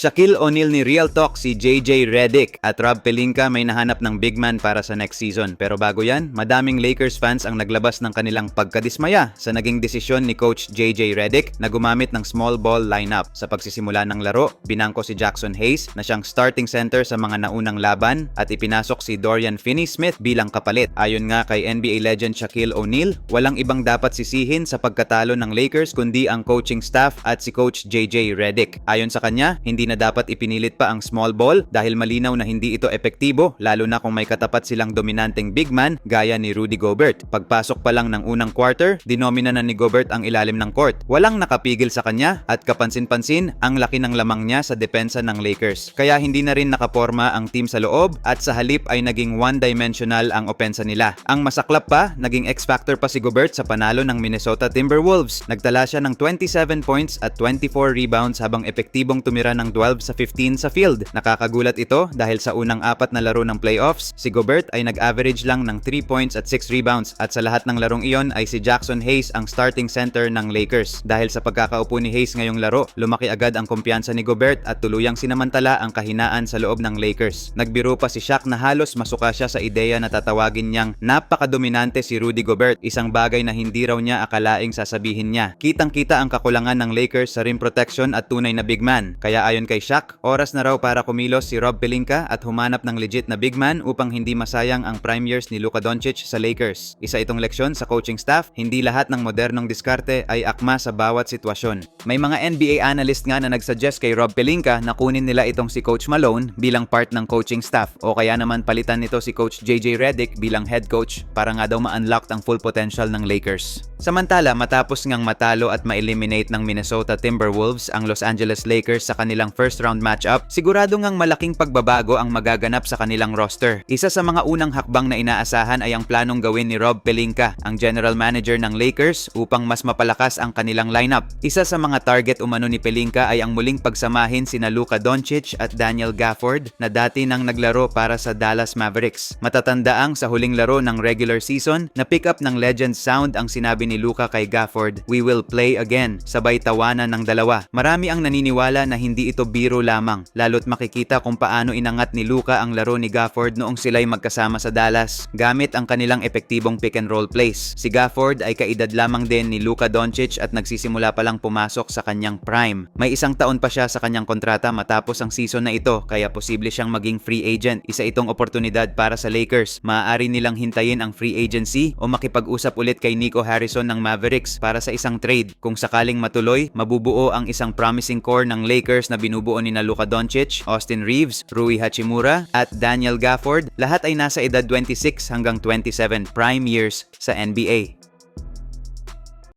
Shaquille O'Neal ni Real Talk si JJ Redick at Rob Pelinka may nahanap ng big man para sa next season. Pero bago yan, madaming Lakers fans ang naglabas ng kanilang pagkadismaya sa naging desisyon ni Coach JJ Redick na gumamit ng small ball lineup. Sa pagsisimula ng laro, binangko si Jackson Hayes na siyang starting center sa mga naunang laban at ipinasok si Dorian Finney-Smith bilang kapalit. Ayon nga kay NBA legend Shaquille O'Neal, walang ibang dapat sisihin sa pagkatalo ng Lakers kundi ang coaching staff at si Coach JJ Redick. Ayon sa kanya, hindi na dapat ipinilit pa ang small ball dahil malinaw na hindi ito epektibo lalo na kung may katapat silang dominanteng big man gaya ni Rudy Gobert. Pagpasok pa lang ng unang quarter, dinomina na ni Gobert ang ilalim ng court. Walang nakapigil sa kanya at kapansin-pansin ang laki ng lamang niya sa depensa ng Lakers. Kaya hindi na rin nakaporma ang team sa loob at sa halip ay naging one-dimensional ang opensa nila. Ang masaklap pa, naging X-factor pa si Gobert sa panalo ng Minnesota Timberwolves. Nagtala siya ng 27 points at 24 rebounds habang epektibong tumira ng 12 sa 15 sa field. Nakakagulat ito dahil sa unang apat na laro ng playoffs, si Gobert ay nag-average lang ng 3 points at 6 rebounds at sa lahat ng larong iyon ay si Jackson Hayes ang starting center ng Lakers. Dahil sa pagkakaupo ni Hayes ngayong laro, lumaki agad ang kumpiyansa ni Gobert at tuluyang sinamantala ang kahinaan sa loob ng Lakers. Nagbiro pa si Shaq na halos masuka siya sa ideya na tatawagin niyang napakadominante si Rudy Gobert, isang bagay na hindi raw niya akalaing sasabihin niya. Kitang-kita ang kakulangan ng Lakers sa rim protection at tunay na big man. Kaya ayon kay Shaq, oras na raw para kumilos si Rob Pelinka at humanap ng legit na big man upang hindi masayang ang prime years ni Luka Doncic sa Lakers. Isa itong leksyon sa coaching staff, hindi lahat ng modernong diskarte ay akma sa bawat sitwasyon. May mga NBA analyst nga na nagsuggest kay Rob Pelinka na kunin nila itong si Coach Malone bilang part ng coaching staff o kaya naman palitan nito si Coach JJ Redick bilang head coach para nga daw ma-unlock ang full potential ng Lakers. Samantala, matapos ngang matalo at ma-eliminate ng Minnesota Timberwolves ang Los Angeles Lakers sa kanilang first round matchup, sigurado ngang malaking pagbabago ang magaganap sa kanilang roster. Isa sa mga unang hakbang na inaasahan ay ang planong gawin ni Rob Pelinka, ang general manager ng Lakers, upang mas mapalakas ang kanilang lineup. Isa sa mga target umano ni Pelinka ay ang muling pagsamahin sina Luka Doncic at Daniel Gafford na dati nang naglaro para sa Dallas Mavericks. Matatandaang sa huling laro ng regular season, na pick up ng legend sound ang sinabi ni Luka kay Gafford, We will play again, sabay tawanan ng dalawa. Marami ang naniniwala na hindi ito biro lamang, lalo't makikita kung paano inangat ni Luka ang laro ni Gafford noong sila'y magkasama sa Dallas, gamit ang kanilang epektibong pick and roll plays. Si Gafford ay kaedad lamang din ni Luka Doncic at nagsisimula pa lang pumasok sa kanyang prime. May isang taon pa siya sa kanyang kontrata matapos ang season na ito, kaya posible siyang maging free agent. Isa itong oportunidad para sa Lakers. Maaari nilang hintayin ang free agency o makipag-usap ulit kay Nico Harrison ng Mavericks para sa isang trade. Kung sakaling matuloy, mabubuo ang isang promising core ng Lakers na binubuo ni na Luka Doncic, Austin Reeves, Rui Hachimura at Daniel Gafford. Lahat ay nasa edad 26 hanggang 27 prime years sa NBA.